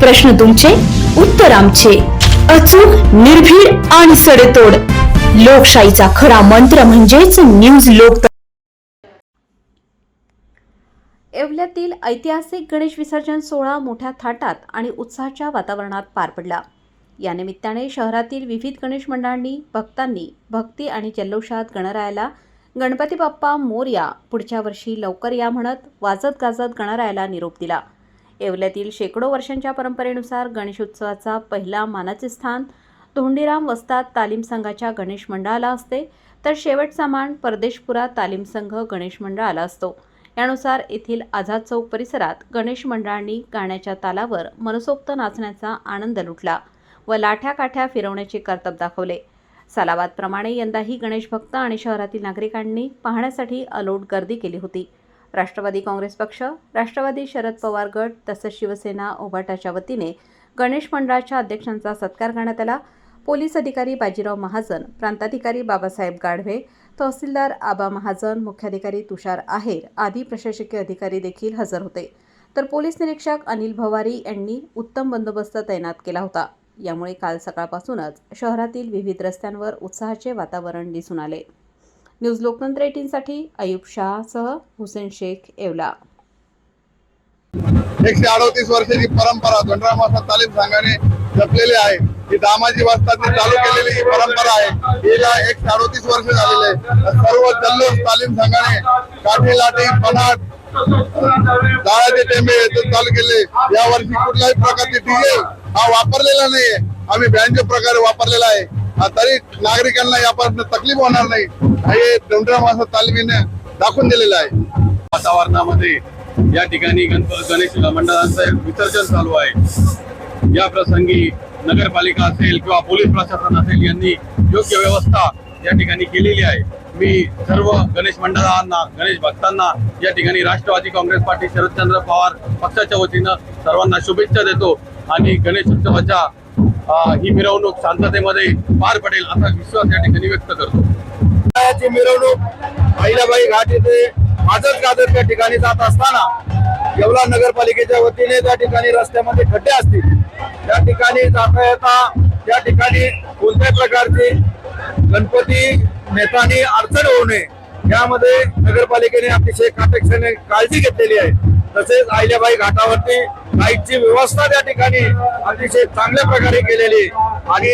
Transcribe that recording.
प्रश्न तुमचे उत्तर आमचे. अचूक निर्भीड आणि सडेतोड. लोकशाहीचा खरा मंत्र म्हणजेच न्यूज लोक येवल्यातील ऐतिहासिक गणेश विसर्जन सोहळा मोठ्या थाटात आणि उत्साहाच्या वातावरणात पार पडला. या निमित्ताने शहरातील विविध गणेश मंडळांनी भक्तांनी भक्ती आणि जल्लोषात गणरायाला गणपती बाप्पा मोर्या पुढच्या वर्षी लवकर या म्हणत वाजत गाजत गणरायाला निरोप दिला. येवल्यातील शेकडो वर्षांच्या परंपरेनुसार गणेशोत्सवाचा पहिला मानाचे स्थान धोंडीराम वस्ताद तालीम संघाच्या गणेश मंडळाला असते. तर शेवटचा मान परदेशपुरा तालीम संघ गणेश मंडळाला असतो. यानुसार येथील आझाद चौक परिसरात गणेश मंडळांनी गाण्याच्या तालावर मनसोक्त नाचण्याचा आनंद लुटला व लाठ्या काठ्या फिरवण्याचे कर्तब दाखवले. सालाबादप्रमाणे यंदाही गणेश भक्त आणि शहरातील नागरिकांनी पाहण्यासाठी अलोट गर्दी केली होती. राष्ट्रवादी काँग्रेस पक्ष राष्ट्रवादी शरद पवार गट तसंच शिवसेना ओघाटाच्या वतीने गणेश मंडळाच्या अध्यक्षांचा सत्कार करण्यात आला. पोलीस अधिकारी बाजीराव महाजन प्रांताधिकारी बाबासाहेब गाढवे तहसीलदार आबा महाजन मुख्याधिकारी तुषार आहेर आदी प्रशासकीय अधिकारी देखील हजर होते. तर पोलीस निरीक्षक अनिल भवारी यांनी उत्तम बंदोबस्त तैनात केला होता. यामुळे काल सकाळपासूनच शहरातील विविध रस्त्यांवर उत्साहाचे वातावरण दिसून आले. न्यूज लोकतंत्र एटीनसाठी अयुब शहासह हुसेन शेख येवला एकशे अडतीस वर्षाची परंपरा धोंडराम वासा तालीम संघाने जपलेली आहे. ही दामाजी वास्तांनी चालू केलेली ही परंपरा आहे. हिला एकशे अडतीस वर्ष झालेले आहे सर्व जल्लोष तालीम संघाने काठी लाठी पनाट दाळाचे टेंबे चालू केले. या वर्षी कुठल्याही प्रकारचे डीजे हा वापरलेला नाहीये. आम्ही बँजो प्रकारे वापरलेला आहे. तरी नागरिकांना यापासून तकलीफ होणार नाही. हे धोंडराम वासा तालमीने दाखवून दिलेलं आहे. वातावरणामध्ये या ठिकाणी गणप गणेश मंडळांचं विसर्जन चालू आहे. या प्रसंगी नगरपालिका असेल किंवा पोलीस प्रशासन असेल यांनी योग्य व्यवस्था या ठिकाणी केलेली आहे. मी सर्व गणेश मंडळांना गणेश भक्तांना या ठिकाणी राष्ट्रवादी काँग्रेस पार्टी शरदचंद्र पवार पक्षाच्या वतीनं सर्वांना शुभेच्छा देतो आणि गणेश उत्सवाच्या ही मिरवणूक शांततेमध्ये पार पडेल असा विश्वास या ठिकाणी व्यक्त करतो. याची मिरवणूक अहिल्याबाई घाट येथे वाजत गाजत त्या ठिकाणी जात असताना येवला नगरपालिकेच्या वतीने त्या ठिकाणी रस्त्यामध्ये खड्डे असतील. त्या ठिकाणी जाता येता त्या ठिकाणी कोणत्याही प्रकारची गणपती नेतानी अडचण होऊ नये. यामध्ये नगरपालिकेने अतिशय काटेक्षाने काळजी घेतलेली आहे. तसेच अहिल्याबाई घाटावरती लाईटची व्यवस्था त्या ठिकाणी अतिशय चांगल्या प्रकारे केलेली आणि